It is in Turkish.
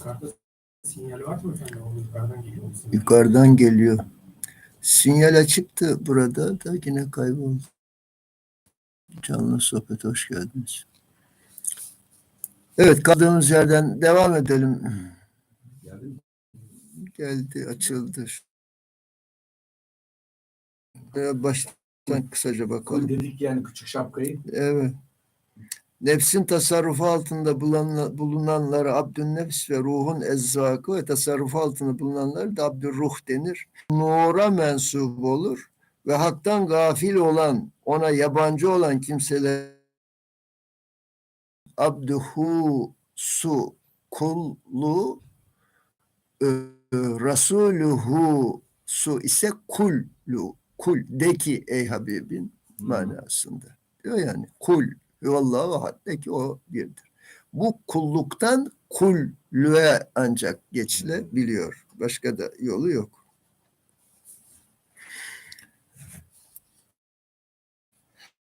Yukarıda sinyal var mı efendim? O yukarıdan geliyor mu sinyal? Yukarıdan geliyor. Sinyal açıktı burada da yine kayboldu. Canlı sohbet hoş geldiniz. Evet kaldığımız yerden devam edelim. Geldi açıldı. Ee, Baştan kısaca bakalım. Dedik yani küçük şapkayı. Evet. Nefsin tasarrufu altında bulunan, bulunanlara abdünnefs ve ruhun ezzakı ve tasarrufu altında bulunanlara da abdurruh denir. Nura mensup olur ve haktan gafil olan, ona yabancı olan kimseler abduhu su kullu e, rasuluhu su ise kullu kul de ki ey Habibin manasında. Diyor yani kul Vallahu ahad ki o birdir. Bu kulluktan kullüğe ancak geçilebiliyor. Başka da yolu yok.